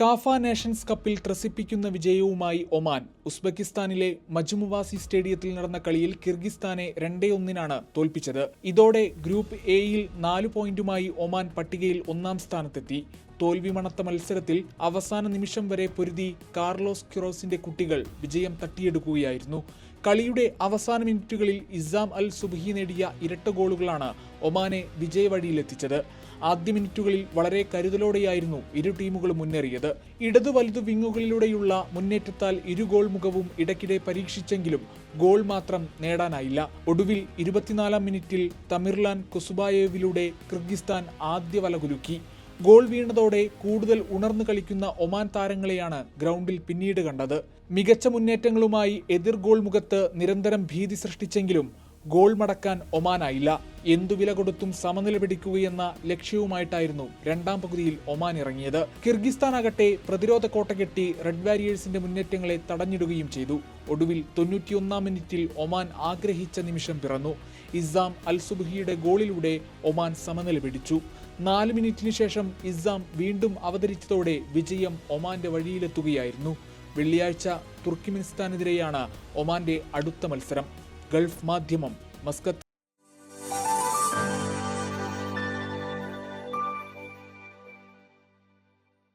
കാഫ Nations കപ്പിൽ ത്രസിപ്പിക്കുന്ന വിജയവുമായി Oman ഉസ്ബെക്കിസ്ഥാനിലെ മജുമുവാസി സ്റ്റേഡിയത്തിൽ നടന്ന കളിയിൽ കിർഗിസ്ഥാനെ രണ്ടേ ഒന്നിനാണ് തോൽപ്പിച്ചത്. ഇതോടെ ഗ്രൂപ്പ് എയിൽ നാല് പോയിന്റുമായി ഒമാൻ പട്ടികയിൽ ഒന്നാം സ്ഥാനത്തെത്തി. തോൽവി മണത്ത മത്സരത്തിൽ അവസാന നിമിഷം വരെ പൊരുതി കാർലോസ് ക്യുറോസിന്റെ കുട്ടികൾ വിജയം തട്ടിയെടുക്കുകയായിരുന്നു. കളിയുടെ അവസാന മിനിറ്റുകളിൽ ഇസാം അൽ സുബഹി നേടിയ ഇരട്ട ഗോളുകളാണ് ഒമാനെ വിജയവഴിയിലെത്തിച്ചത് ആദ്യ മിനിറ്റുകളിൽ വളരെ കരുതലോടെയായിരുന്നു ഇരു ടീമുകളും മുന്നേറിയത്. ഇടതു വലതു വിങ്ങുകളിലൂടെയുള്ള മുന്നേറ്റത്താൽ ഇരു ഗോൾ മുഖവും ഇടയ്ക്കിടെ പരീക്ഷിച്ചെങ്കിലും ഗോൾ മാത്രം നേടാനായില്ല. ഒടുവിൽ ഇരുപത്തിനാലാം മിനിറ്റിൽ തമിർലാൻ കുസുബായേവിലൂടെ കിർഗിസ്ഥാൻ ആദ്യ വല കുലുക്കി ഗോൾ വീണതോടെ കൂടുതൽ ഉണർന്നു കളിക്കുന്ന ഒമാൻ താരങ്ങളെയാണ് ഗ്രൗണ്ടിൽ പിന്നീട് കണ്ടത്. മികച്ച മുന്നേറ്റങ്ങളുമായി എതിർ ഗോൾ മുഖത്ത് നിരന്തരം ഭീതി സൃഷ്ടിച്ചെങ്കിലും ഗോൾ മടക്കാൻ ഒമാനായില്ല. എന്തു വില കൊടുത്തും സമനില പിടിക്കുകയെന്ന ലക്ഷ്യവുമായിട്ടായിരുന്നു രണ്ടാം പകുതിയിൽ ഒമാൻ ഇറങ്ങിയത്. കിർഗിസ്ഥാൻ ആകട്ടെ പ്രതിരോധ കോട്ട കെട്ടി റെഡ് വാരിയേഴ്സിന്റെ മുന്നേറ്റങ്ങളെ തടഞ്ഞിടുകയും ചെയ്തു. ഒടുവിൽ തൊണ്ണൂറ്റിയൊന്നാം മിനിറ്റിൽ ഒമാൻ ആഗ്രഹിച്ച നിമിഷം പിറന്നു. ഇസാം അൽ സുബ്ഹിയുടെ ഗോളിലൂടെ ഒമാൻ സമനില പിടിച്ചു. നാല് മിനിറ്റിന് ശേഷം ഇസാം വീണ്ടും അവതരിച്ചതോടെ വിജയം ഒമാന്റെ വഴിയിലെത്തുകയായിരുന്നു. വെള്ളിയാഴ്ച തുർക്കിമിനിസ്ഥാനെതിരെയാണ് ഒമാന്റെ അടുത്ത മത്സരം. ഗൾഫ് മാധ്യമം മസ്കത്ത്